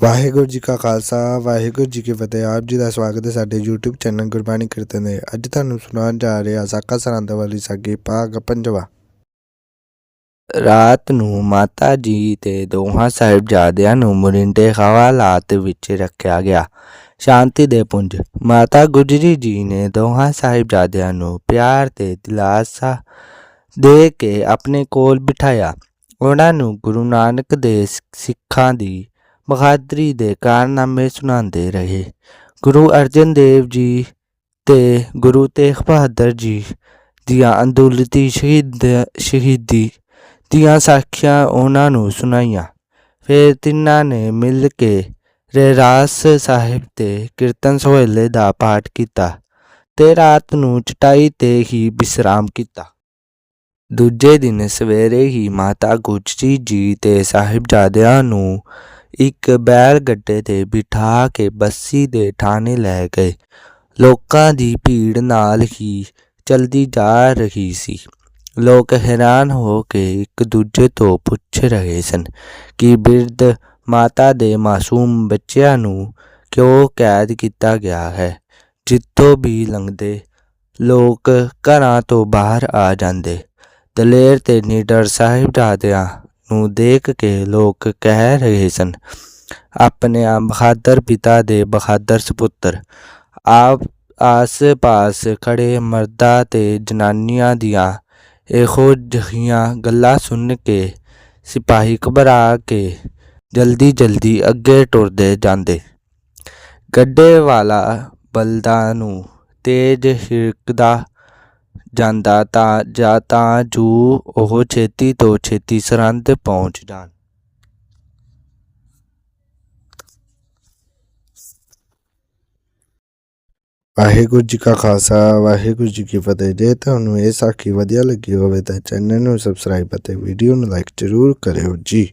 ਵਾਹਿਗੁਰੂ ਜੀ ਕਾ ਖਾਲਸਾ, ਵਾਹਿਗੁਰੂ ਜੀ ਕੀ ਫਤਿਹ। ਆਪ ਜੀ ਦਾ ਸਵਾਗਤ ਹੈ ਸਾਡੇ YouTube ਚੈਨਲ ਗੁਰਬਾਣੀ ਕੀਰਤਨ ਦੇ। ਅੱਜ ਤੁਹਾਨੂੰ ਸੁਣਾਉਣ ਜਾ ਰਿਹਾ ਸਾਕਾ ਸਰੰਦ ਵਾਲੀ ਸਾਗੀ ਭਾਗ ਪੰਜਵਾ। ਰਾਤ ਨੂੰ ਮਾਤਾ ਜੀ ਤੇ ਦੋਹਾਂ ਸਾਹਿਬਜ਼ਾਦਿਆਂ ਨੂੰ ਮੁਰਿੰਡੇ ਹਵਾਲਾਤ ਵਿੱਚ ਰੱਖਿਆ ਗਿਆ। ਸ਼ਾਂਤੀ ਦੇ ਪੁੰਜ। ਮਾਤਾ ਗੁਜਰੀ ਜੀ ਨੇ ਦੋਹਾਂ ਸਾਹਿਬਜ਼ਾਦਿਆਂ ਨੂੰ ਪਿਆਰ ਤੇ ਦਿਲਾਸਾ ਦੇ ਕੇ ਆਪਣੇ ਕੋਲ ਬਿਠਾਇਆ। ਉਹਨਾਂ ਨੂੰ ਗੁਰੂ ਨਾਨਕ ਦੇ ਸਿੱਖਾਂ ਦੀ ਬਹਾਦਰੀ ਦੇ ਕਾਰਨਾਮੇ ਸੁਣਾਉਂਦੇ ਰਹੇ। ਗੁਰੂ ਅਰਜਨ ਦੇਵ ਜੀ ਤੇ ਗੁਰੂ ਤੇਗ ਬਹਾਦਰ ਜੀ ਦੀਆਂ ਅੰਦੋਲਤੀ ਸ਼ਹੀਦ ਸ਼ਹੀਦੀ ਦੀਆਂ ਸਾਖੀਆਂ ਉਹਨਾਂ ਨੂੰ ਸੁਣਾਈਆਂ। ਫਿਰ ਤਿੰਨਾਂ ਨੇ ਮਿਲ ਕੇ ਰਹਿਰਾਸ ਸਾਹਿਬ ਤੇ ਕੀਰਤਨ ਸੋਹਲੇ ਦਾ ਪਾਠ ਕੀਤਾ ਤੇ ਰਾਤ ਨੂੰ ਚਟਾਈ ਤੇ ਹੀ ਵਿਸਰਾਮ ਕੀਤਾ। ਦੂਜੇ ਦਿਨ ਸਵੇਰੇ ਹੀ ਮਾਤਾ ਗੁਜਰੀ ਜੀ ਤੇ ਸਾਹਿਬਜ਼ਾਦਿਆਂ ਨੂੰ ਇੱਕ ਬੈਲ ਗੱਡੇ ਤੇ ਬਿਠਾ ਕੇ ਬੱਸੀ ਦੇ ਥਾਣੇ ਲੈ ਗਏ। ਲੋਕਾਂ ਦੀ ਭੀੜ ਨਾਲ ਹੀ ਚਲਦੀ ਜਾ ਰਹੀ ਸੀ। ਲੋਕ ਹੈਰਾਨ ਹੋ ਕੇ ਇੱਕ ਦੂਜੇ ਤੋਂ ਪੁੱਛ ਰਹੇ ਸਨ ਕਿ ਬਿਰਧ ਮਾਤਾ ਦੇ ਮਾਸੂਮ ਬੱਚਿਆਂ ਨੂੰ ਕਿਉਂ ਕੈਦ ਕੀਤਾ ਗਿਆ ਹੈ? ਜਿੱਥੋਂ ਵੀ ਲੰਘਦੇ ਲੋਕ ਘਰਾਂ ਤੋਂ ਬਾਹਰ ਆ ਜਾਂਦੇ। ਦਲੇਰ ਤੇ ਨੀਡਰ ਸਾਹਿਬਜ਼ਾਦਿਆਂ ਨੂੰ ਦੇਖ ਕੇ ਲੋਕ ਕਹਿ ਰਹੇ ਸਨ, ਆਪਣੇ ਆ ਬਹਾਦਰ ਪਿਤਾ ਦੇ ਬਹਾਦਰ ਸੁਪੁੱਤਰ, ਆਪ ਆਸ-ਪਾਸ ਖੜੇ ਮਰਦਾਂ ਤੇ ਜਨਾਨੀਆਂ ਦੀਆਂ ਇਹੋ ਜਿਹੀਆਂ ਗੱਲਾਂ ਸੁਣ ਕੇ ਸਿਪਾਹੀ ਘਬਰਾ ਕੇ ਜਲਦੀ ਜਲਦੀ ਅੱਗੇ ਟੁਰਦੇ ਜਾਂਦੇ। ਗੱਡੇ ਵਾਲਾ ਬਲਦਾਂ ਨੂੰ ਤੇਜ਼ ਹਿਰਕਦਾ ਜਾਂਦਾ ਤਾਂ ਜਾਂ ਤਾਂ ਜੋ, ਉਹ ਛੇਤੀ ਤੋਂ ਛੇਤੀ ਸਰਹੰਦ ਪਹੁੰਚ ਜਾਣ। ਵਾਹਿਗੁਰੂ ਜੀ ਕਾ ਖਾਲਸਾ, ਵਾਹਿਗੁਰੂ ਜੀ ਕੀ ਫਤਿਹ। ਜੇ ਤੁਹਾਨੂੰ ਇਹ ਸਾਖੀ ਵਧੀਆ ਲੱਗੀ ਹੋਵੇ ਤਾਂ ਚੈਨਲ ਨੂੰ ਸਬਸਕ੍ਰਾਈਬ ਅਤੇ ਵੀਡੀਓ ਨੂੰ ਲਾਈਕ ਜ਼ਰੂਰ ਕਰਿਓ ਜੀ।